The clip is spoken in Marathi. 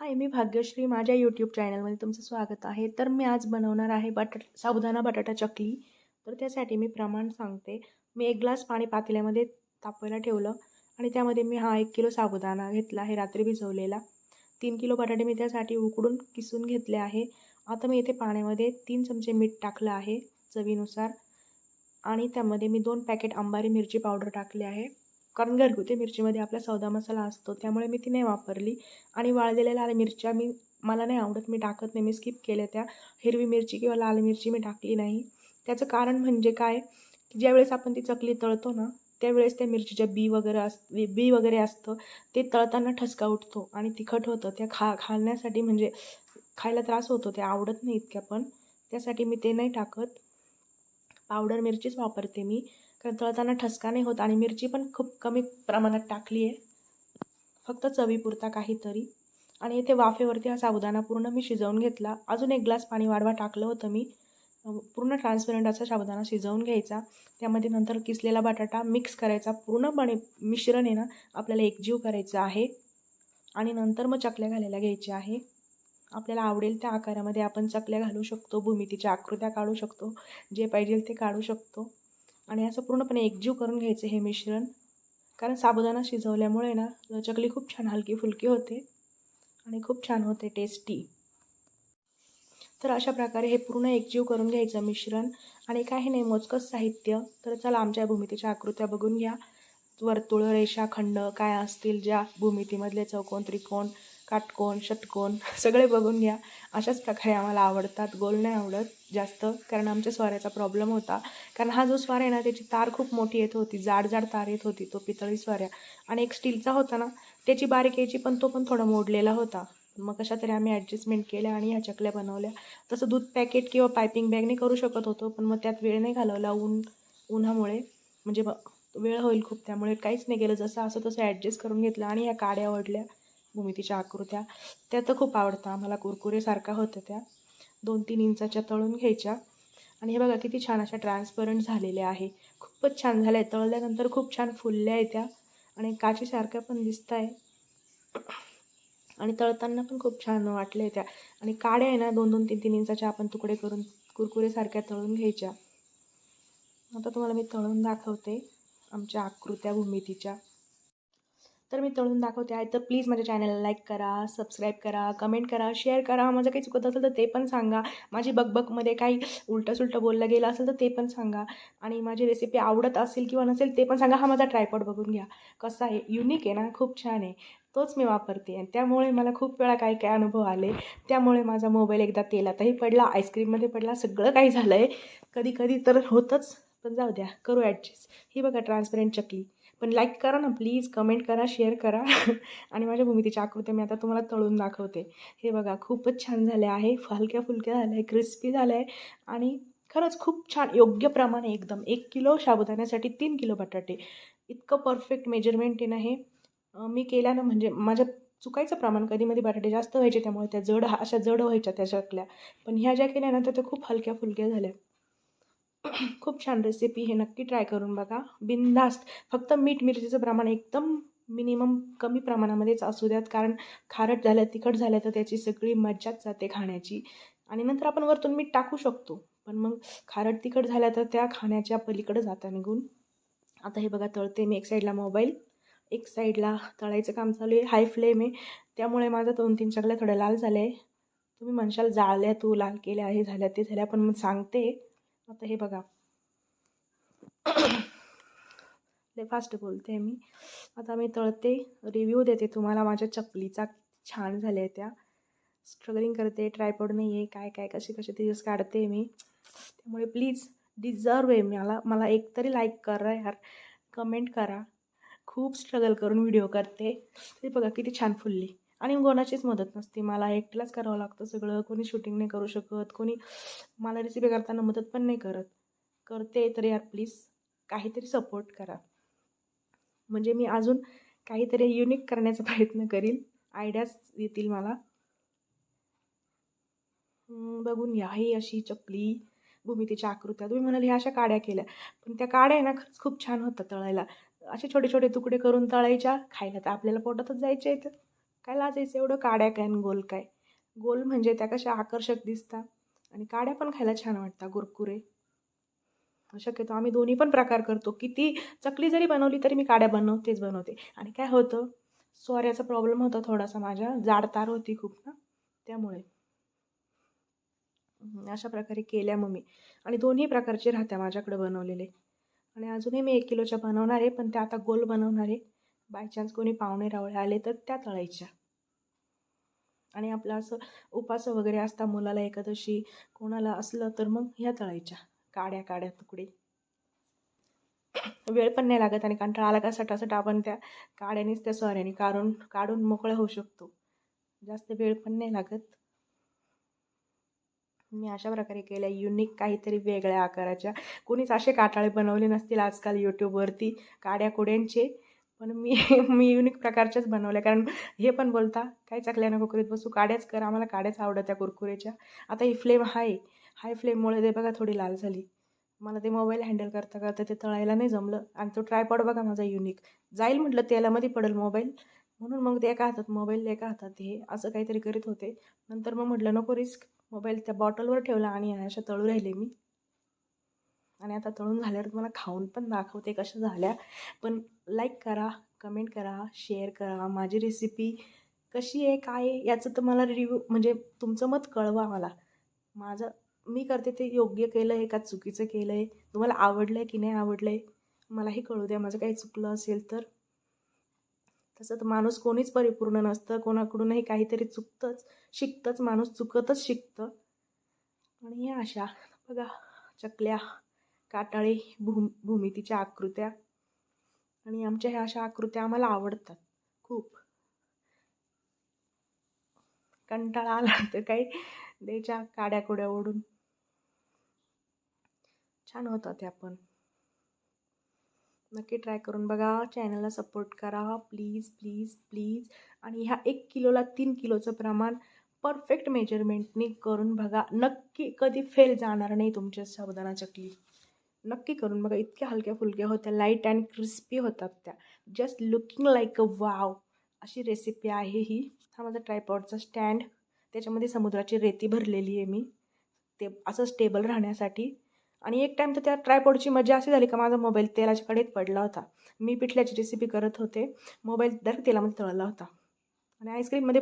हाय मी भाग्यश्री. माझ्या यूट्यूब चॅनलमध्ये तुमचं स्वागत आहे. तर मी आज बनवणार आहे बटाट साबुदाणा बटाटा चकली. तर त्यासाठी मी प्रमाण सांगते. मी एक ग्लास पाणी पातेल्यामध्ये तापवायला ठेवलं आणि त्यामध्ये मी हा एक किलो साबुदाणा घेतला आहे रात्री भिजवलेला. तीन किलो बटाटे मी त्यासाठी उकडून किसून घेतले आहे. आता मी इथे पाण्यामध्ये तीन चमचे मीठ टाकलं आहे चवीनुसार. आणि त्यामध्ये मी दोन पॅकेट अंबारी मिरची पावडर टाकली आहे. कारण घरगुती मिरचीमध्ये आपला सौदा मसाला असतो त्यामुळे मी ती नाही वापरली. आणि वाळलेल्या लाल मिरच्या मी मला नाही आवडत मी टाकत नाही. मी स्किप केल्या त्या. हिरवी मिरची किंवा लाल मिरची मी टाकली नाही. त्याचं कारण म्हणजे काय? की ज्यावेळेस आपण ती चकली तळतो ना त्यावेळेस त्या मिरचीच्या बी वगैरे अस बी वगैरे असतं ते तळताना ठसका उठतो आणि तिखट होतं. त्या खा खाण्यासाठी म्हणजे खायला त्रास होतो. ते आवडत नाही इतक्या पण. त्यासाठी मी ते नाही टाकत. पावडर मिरचीच वापरते मी. कारण तळताना ठसका नाही होत आणि मिरची पण खूप कमी प्रमाणात टाकली आहे. फक्त चवीपुरता काहीतरी. आणि इथे वाफेवरती हा साबुदाणा पूर्ण मी शिजवून घेतला. अजून एक ग्लास पाणी वाढवा टाकलं होतं मी. पूर्ण ट्रान्सपरंट असा साबुदाणा शिजवून घ्यायचा. त्यामध्ये नंतर किसलेला बटाटा मिक्स करायचा. पूर्णपणे मिश्रण आहे ना आपल्याला एकजीव करायचं आहे. आणि नंतर मग चकल्या घालायला घ्यायच्या आहे. आपल्याला आवडेल त्या आकारामध्ये आपण चकल्या घालू शकतो भूमितीच्या आकृत्या काढू शकतो जे पाहिजे ते काढू शकतो. आणि असं पूर्णपणे एकजीव करून घ्यायचं हे मिश्रण. कारण साबुदाणा शिजवल्यामुळे ना चकली खूप छान हलकी फुलकी होते आणि खूप छान होते टेस्टी तर अशा प्रकारे हे पूर्ण एकजीव करून घ्यायचं मिश्रण. आणि काही नाही मोजकंच साहित्य. तर चला आमच्या भूमितीच्या आकृत्या बघून घ्या. वर्तुळ रेषा खंड काय असतील ज्या भूमितीमधले चौकोन त्रिकोण काटकोन षटकोन सगळे बघून घ्या. अशाच प्रकारे आम्हाला आवडतात. गोल नाही आवडत जास्त कारण आमच्या स्वाऱ्याचा प्रॉब्लेम होता. कारण हा जो स्वार आहे ना त्याची तार खूप मोठी येत होती. जाड जाड तार येत होती तो पितळी स्वाऱ्या आणि एक स्टीलचा होता ना त्याची बारीक यायची पण तो पण थोडा मोडलेला होता. मग कशा तरी आम्ही ॲडजस्टमेंट केल्या आणि ह्या चकल्या बनवल्या. तसं दूध पॅकेट किंवा पायपिंग बॅगने करू शकत होतो पण मग त्यात वेळ नाही घालवला ऊन उन्हामुळे. म्हणजे वेळ होईल खूप त्यामुळे काहीच नाही केलं. जसं असं तसं ॲडजस्ट करून घेतलं आणि ह्या काड्या ओढल्या. भूमितीच्या आकृत्या. त्या तर खूप आवडतं आम्हाला कुरकुरेसारख्या होत्या त्या. दोन तीन इंचाच्या तळून घ्यायच्या. आणि हे बघा किती छान अशा ट्रान्सपरंट झालेल्या आहे. खूपच छान झाल्या. आहे तळल्यानंतर खूप छान फुलल्या आहे त्या. आणि काचीसारख्या पण दिसत आहे आणि तळताना पण खूप छान वाटले त्या. आणि काड्या आहे ना दोन दोन तीन तीन इंचाच्या आपण तुकडे करून कुरकुरेसारख्या तळून घ्यायच्या. आता तुम्हाला मी तळून दाखवते आमच्या आकृत्या भूमितीच्या. तर मी तळून दाखवते आहे. तर प्लीज माझ्या चॅनलला लाईक करा सबस्क्राईब करा कमेंट करा शेअर करा. माझं काही चुकत असेल तर ते पण सांगा. माझी बकबकमध्ये काही उलटं सुलटं बोललं गेलं असेल तर ते पण सांगा. आणि माझी रेसिपी आवडत असेल किंवा नसेल ते पण सांगा. हा माझा ट्रायपॉड बघून घ्या. कसा आहे? युनिक आहे ना? खूप छान आहे. तोच मी वापरते. आणि त्यामुळे मला खूप वेळा काही काय अनुभव आले. त्यामुळे माझा मोबाईल एकदा तेलातही पडला आईस्क्रीममध्ये पडला सगळं काही झालं आहे कधी कधी तर होतंच. पण जाऊ द्या करू ॲडजस्ट ही बघा ट्रान्सपरंट चकली. पण लाईक करा ना प्लीज कमेंट करा शेअर करा. आणि माझ्या भूमितीच्या आकृत्या मी आता तुम्हाला तळून दाखवते. हे बघा खूपच छान झाले आहे. हलक्या फुलक्या झाल्या आहे क्रिस्पी झालं आहे. आणि खरंच खूप छान योग्य प्रमाणे एकदम. एक किलो साबुदाण्यासाठी तीन किलो बटाटे. इतकं परफेक्ट मेजरमेंट आहे ना हे. मी केल्यानं म्हणजे माझ्या चुकायचं प्रमाण कधीमध्ये बटाटे जास्त व्हायचे त्यामुळे त्या जड अशा जड व्हायच्या त्या चकल्या. पण ह्या ज्या केल्या ना त्या खूप हलक्या फुलक्या झाल्या. खूप छान रेसिपी हे नक्की ट्राय करून बघा. बिनधास्त फक्त मीठ मिरचीचं प्रमाण एकदम मिनिमम कमी प्रमाणामध्येच असू द्यात कारण खारट झालं तिखट झालं तर त्याची सगळी मज्जाच जाते खाण्याची. आणि नंतर आपण वरतून मीठ टाकू शकतो. पण मग खारट तिखट झाल्या तर त्या खाण्याच्या पलीकडे जाता निघून. आता हे बघा तळते मी एक साईडला मोबाईल एक साईडला तळायचं काम चालू आहे. हाय फ्लेम आहे. त्यामुळे माझं दोन तीन चकल्या थोड्या लाल झाल्या आहे. तुम्ही म्हणशाल जाळल्या तू लाल केल्या हे झाल्या ते झाल्या पण मग सांगते. आता हे बघा. लय फास्ट बोलते मी. आता मी तळते रिव्ह्यू देते तुम्हाला माझ्या चपलीचा. छान झाल्या त्या. स्ट्रगलिंग करते ट्रायपॉड नाही आहे काय काय कसे कसे दिवस काढते मी. त्यामुळे प्लीज डिझर्व आहे मला. मला एकतरी लाईक करा यार. कमेंट करा. खूप स्ट्रगल करून व्हिडिओ करते. ते बघा किती छान फुलली. आणि कोणाचीच मदत नसते. मला एकटीलाच करावं लागतं सगळं. कोणी शूटिंग नाही करू शकत. कोणी मला रेसिपी करताना मदत पण नाही करत. करते तर यार प्लीज काहीतरी सपोर्ट करा. म्हणजे मी अजून काहीतरी युनिक करण्याचा प्रयत्न करील आयडियाज येतील मला. बघून या ही अशी चपली भूमितीच्या आकृत्या. तुम्ही म्हणाल ह्या अशा काड्या केल्या. पण त्या काड्या आहे ना खरंच खूप छान होतं तळायला. असे छोटे छोटे तुकडे करून तळायच्या. खायला तर आपल्याला पोटातच जायचे आहेत काय लाजायचं एवढं काड्या काय आणि गोल काय? गोल म्हणजे त्या कशा आकर्षक दिसतात आणि काड्या पण खायला छान वाटतात गुरकुरे शक्यतो आम्ही दोन्ही पण प्रकार करतो. किती चकली जरी बनवली तरी मी काड्या बनवतेच बनवते. आणि काय होतं सोऱ्याचा प्रॉब्लेम होता थोडासा माझ्या. जाड तार होती खूप ना त्यामुळे. अशा प्रकारे केल्या मग मी. आणि दोन्ही प्रकारचे राहत्या माझ्याकडे बनवलेले. आणि अजूनही मी एक किलोच्या बनवणार आहे पण त्या आता गोल बनवणार आहे. बाय चान्स कोणी पाहुणे रावळे आले तर त्या तळायच्या. आणि आपलं असं उपास वगैरे असता मुलाला एकादशी कोणाला असलं तर मग ह्या तळायच्या. काड्या काड्या तुकडे. वेळ पण नाही लागत आणि कंटाळा आला का सटासट आपण त्या काड्यानेच त्या सोऱ्याने काढून काढून मोकळं होऊ शकतो. जास्त वेळ पण नाही लागत. मी अशा प्रकारे केल्या. युनिक काहीतरी वेगळ्या आकाराच्या. कोणीच असे काटाळे बनवले नसतील आजकाल यूट्यूबवरती काड्या कुड्यांचे. पण मी मी युनिक प्रकारच्याच बनवल्या कारण हे पण बोलता काय चाकल्या नको करीत बसू काड्याच कर आम्हाला काड्याच आवडत त्या कुरकुरेच्या. आता ही फ्लेम हाय हाय फ्लेममुळे ते बघा थोडी लाल झाली. मला ते मोबाईल हँडल करता करता ते तळायला नाही जमलं. आणि तो ट्रायपॉड बघा माझा युनिक जाईल म्हटलं तेलामध्ये पडेल मोबाईल म्हणून मग ते एका हातात मोबाईल एका हातात हे असं काहीतरी करीत होते. नंतर मग म्हटलं नको रिस्क मोबाईल त्या बॉटलवर ठेवला आणि अशा तळू राहिले मी. आणि आता तळून झाल्यावर तुम्हाला खाऊन पण दाखवते कशा झाल्या. पण लाईक करा कमेंट करा शेअर करा. माझी रेसिपी कशी आहे काय आहे याचं तर मला रिव्ह्यू म्हणजे तुमचं मत कळवा मला. माझं मी करते ते योग्य केलं आहे का चुकीचं केलं आहे तुम्हाला आवडलं आहे की नाही आवडलं आहे मलाही कळू द्या. माझं काही चुकलं असेल तर. तसं तर माणूस कोणीच परिपूर्ण नसतं कोणाकडूनही काहीतरी चुकतंच शिकतंच माणूस चुकतच शिकतं. आणि या अशा बघा चकल्या. काटाळे भूम भूमितीच्या आकृत्या. आणि आमच्या ह्या अशा आकृत्या आम्हाला आवडतात. खूप. कंटाळा आला तर काही द्यायच्या काड्या कुड्या ओढून. छान होतं त्या पण. नक्की ट्राय करून बघा. चॅनलला सपोर्ट करा. प्लीज प्लीज प्लीज आणि ह्या एक किलोला तीन किलोचं प्रमाण परफेक्ट मेजरमेंटने करून बघा. नक्की कधी फेल जाणार नाही तुमच्या साबुदाणा चकली नक्की करून बघा इतक्या हलक्या फुलक्या होत्या लाइट अँड क्रिस्पी होतात त्या. Just looking like a wow अशी रेसिपी आहे ही. हा माझा ट्रायपॉडचा स्टँड त्याच्यामध्ये समुद्राची रेती भरलेली आहे मी. ते असं स्टेबल राहण्यासाठी. आणि एक टाईम तर त्या ट्रायपॉडची मजा अशी झाली का माझा मोबाईल तेलाच्या कडेत पडला होता. मी पिठल्याची रेसिपी करत होते. मोबाईल दर तेलामध्ये तळला होता. आणि आईस्क्रीममध्ये